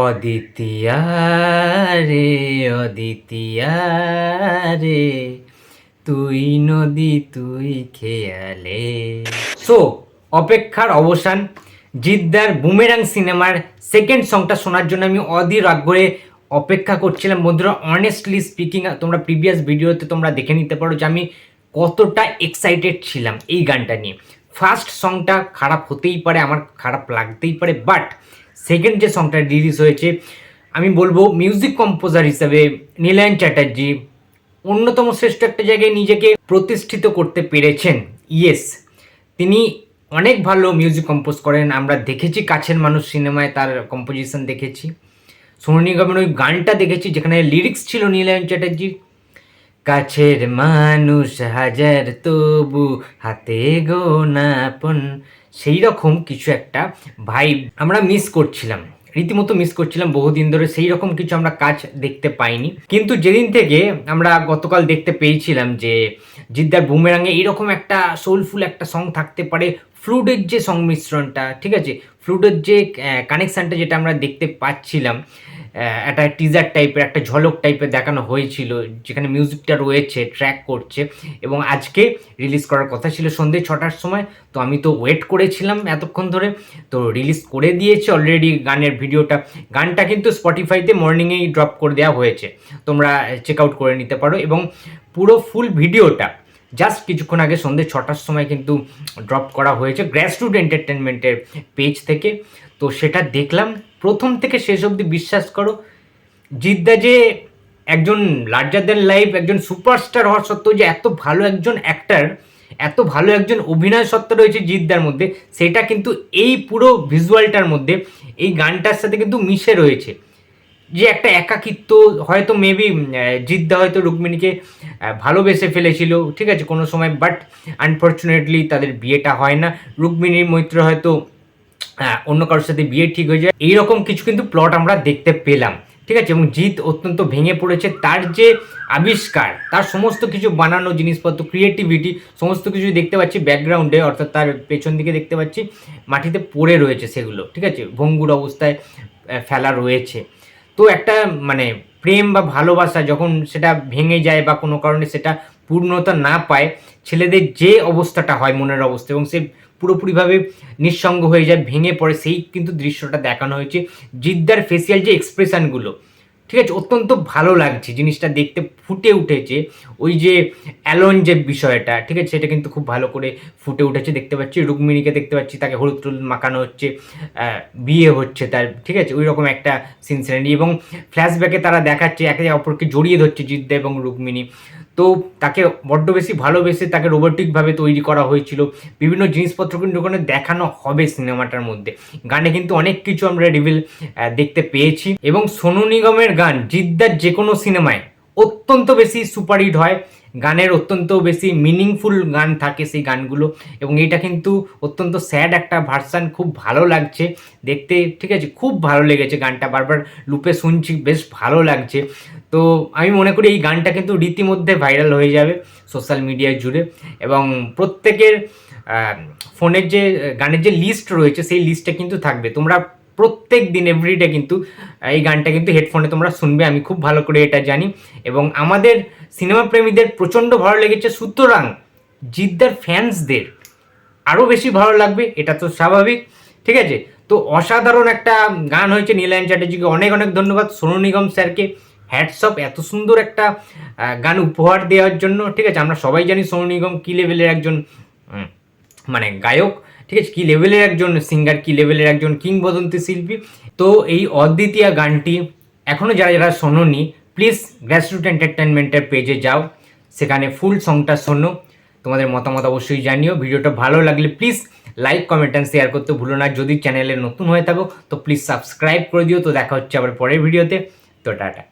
অদিতিয়া রে অদিতিয়া রে তুই নদী, তুই খেয়ালে। সো অপেক্ষার অবসান, জিদ্দার বুমেরাং সিনেমার সেকেন্ড সংটা শোনার জন্য আমি অধীর আগ্রহে অপেক্ষা করছিলাম। বন্ধুরা অনেস্টলি স্পিকিং তোমরা প্রিভিয়াস ভিডিওতে তোমরা দেখে নিতে পারো যে আমি কতটা এক্সাইটেড ছিলাম এই গানটা নিয়ে। ফার্স্ট সংটা খারাপ হতেই পারে, আমার খারাপ লাগতেই পারে বাট সেকেন্ড যে সংটা রিলিজ হয়েছে, আমি বলব মিউজিক কম্পোজার হিসাবে নীলায়ন চ্যাটার্জি অন্যতম শ্রেষ্ঠ একটা জায়গায় নিজেকে প্রতিষ্ঠিত করতে পেরেছেন। ইয়েস তিনি অনেক ভালো মিউজিক কম্পোজ করেন। আমরা দেখেছি কাছের মানুষ সিনেমায় তার কম্পোজিশন দেখেছি। সোনু নিগমের ওই গানটা দেখেছি, যেখানে লিরিক্স ছিল নীলায়ন চ্যাটার্জির কাছের মানুষ হাজার তবু হাতে গোনাপন সেই রকম কিছু একটা ভাইব আমরা মিস করছিলাম। রীতিমতো মিস করছিলাম বহুদিন ধরে, সেই রকম কিছু আমরা কাজ দেখতে পাইনি। কিন্তু যেদিন থেকে আমরা গতকাল দেখতে পেয়েছিলাম যে জিদ্দার বুমেরাঙে এরকম একটা সোলফুল একটা সং থাকতে পারে ফ্লুডের যে সংমিশ্রণটা, ঠিক আছে? ফ্লুডের যে কানেকশানটা যেটা আমরা দেখতে পাচ্ছিলাম একটা টিজার টাইপের একটা ঝলক টাইপের দেখানো হয়েছিল, যেখানে মিউজিকটা রয়েছে ট্র্যাক করছে, এবং আজকে রিলিজ করার কথা ছিল সন্ধ্যে ছটার সময়, তো আমি তো ওয়েট করেছিলাম এতক্ষণ ধরে, তো রিলিজ করে দিয়েছে অলরেডি গানের ভিডিওটা গানটা কিন্তু স্পটিফাইতে মর্নিংয়েই ড্রপ করে দেওয়া হয়েছে, তোমরা চেক আউট করে নিতে পারো, এবং পুরো ফুল ভিডিওটা জাস্ট কিছুক্ষণ আগে সন্ধ্যে ছটার সময় কিন্তু ড্রপ করা হয়েছে গ্র্যাসরুট এন্টারটেনমেন্টের পেজ থেকে। তো সেটা দেখলাম, প্রথম থেকে শেষ অবধি বিশ্বাস করো, জিদ্দা যে একজন লার্জার দ্যান লাইফ একজন সুপারস্টার হওয়ার সত্ত্বেও যে এত ভালো একজন অ্যাক্টার এত ভালো একজন অভিনয় সত্ত্বা রয়েছে জিদ্দার মধ্যে, সেটা কিন্তু এই পুরো ভিজুয়ালটার মধ্যে, এই গানটার সাথে কিন্তু মিশে রয়েছে। যে একটা একাকিত্ব হয়তো মেবি জিদ্দা হয়তো রুক্মিণীকে ভালোবেসে ফেলেছিল, ঠিক আছে, কোনো সময় বাট আনফর্চুনেটলি তাদের বিয়েটা হয় না। রুক্মিণীর মৈত্র হয়তো অন্য কারোর সাথে বিয়ে ঠিক হয়ে যায়। এইরকম কিছু কিন্তু প্লট আমরা দেখতে পেলাম, ঠিক আছে, এবং জিৎ অত্যন্ত ভেঙে পড়েছে। তার যে আবিষ্কার, তার সমস্ত কিছু বানানো জিনিসপত্র ক্রিয়েটিভিটি সমস্ত কিছু দেখতে পাচ্ছি ব্যাকগ্রাউন্ডে অর্থাৎ তার পেছন দিকে দেখতে পাচ্ছি, মাটিতে পড়ে রয়েছে সেগুলো, ঠিক আছে, ভঙ্গুর অবস্থায় ফেলা রয়েছে। তো একটা মানে প্রেম বা ভালোবাসা যখন সেটা ভেঙে যায় বা কোনো কারণে সেটা পূর্ণতা না পায়, ছেলেদের যে অবস্থাটা হয় মনের অবস্থা এবং সে পুরোপুরিভাবে নিঃসঙ্গ হয়ে যায়, ভেঙে পড়ে, সেই কিন্তু দৃশ্যটা দেখানো হয়েছে। জিদ্দার ফেসিয়াল যে এক্সপ্রেশনগুলো ঠিক আছে? অত্যন্ত ভালো লাগছে, জিনিসটা দেখতে ফুটে উঠেছে। ওই যে অ্যালন যে বিষয়টা, ঠিক আছে? সেটা কিন্তু খুব ভালো করে ফুটে উঠেছে, দেখতে পাচ্ছি। রুক্মিণীকে দেখতে পাচ্ছি, তাকে হলুদ টুল মাখানো হচ্ছে বিয়ে হচ্ছে তার, ঠিক আছে? ওই রকম একটা সিনসিনারি এবং ফ্ল্যাশব্যাকে তারা দেখাচ্ছে, একে অপরকে জড়িয়ে ধরছে জিদ্দা এবং রুক্মিণী। তো তাকে বড্ড বেশি ভালোবেসে তাকে রোবোটিকভাবে তৈরি করা হয়েছিল। বিভিন্ন জিনিসপত্র কিন্তু ওখানে দেখানো হবে সিনেমাটার মধ্যে। গানে কিন্তু অনেক কিছু আমরা রিভিল দেখতে পেয়েছি। এবং সোনু নিগমের গান জিদ্দার যে কোনো সিনেমায় অত্যন্ত বেশি সুপারহিট হয়। গানের অত্যন্ত বেশি মিনিংফুল গান থাকে সেই গানগুলো এবং এটা কিন্তু অত্যন্ত স্যাড একটা ভার্সান খুব ভালো লাগছে। দেখতে, ঠিক আছে, খুব ভালো লেগেছে গানটা, বারবার লুপে শুনছি, বেশ ভালো লাগছে। তো আমি মনে করি এই গানটা কিন্তু রীতিমধ্যে ভাইরাল হয়ে যাবে সোশ্যাল মিডিয়ায় জুড়ে এবং প্রত্যেকের ফোনের যে, গানের যে লিস্ট রয়েছে সেই লিস্টে কিন্তু থাকবে। তোমরা প্রত্যেক দিন এভরিডে কিন্তু, এই গানটা কিন্তু হেডফোনে তোমরা শুনবে, আমি খুব ভালো করে এটা জানি। এবং আমাদের সিনেমা প্রেমীদের প্রচণ্ড ভালো লেগেছে সুতরাং জিদ্দার ফ্যান্সদের আরও বেশি ভালো লাগবে, এটা তো স্বাভাবিক, ঠিক আছে? তো অসাধারণ একটা গান হয়েছে নীলায়ন চ্যাটার্জিকে, অনেক অনেক ধন্যবাদ সোনু নিগম স্যারকে। হ্যাটসঅপ এত সুন্দর একটা গান উপহার দেওয়ার জন্য, ঠিক আছে? আমরা সবাই জানি সোনু নিগম কী লেভেলের একজন মানে গায়ক। ঠিক আছে? কী লেভেলের একজন সিঙ্গার কী লেভেলের একজন কিংবদন্তি শিল্পী? তো এই অদ্বিতীয় গানটি এখনও যারা যারা শোনোনি প্লিজ গ্র্যাসরুট এন্টারটেনমেন্টের পেজে যাও। সেখানে ফুল সংটা শোনো। তোমাদের মতামত অবশ্যই জানিও। ভিডিওটা ভালো লাগলে please like comment and share করতে ভুলো না। যদি চ্যানেলে নতুন হয়ে থাকো, তো প্লিজ সাবস্ক্রাইব করে দিও। তো দেখা হচ্ছে আবার পরের ভিডিওতে তো টাটা।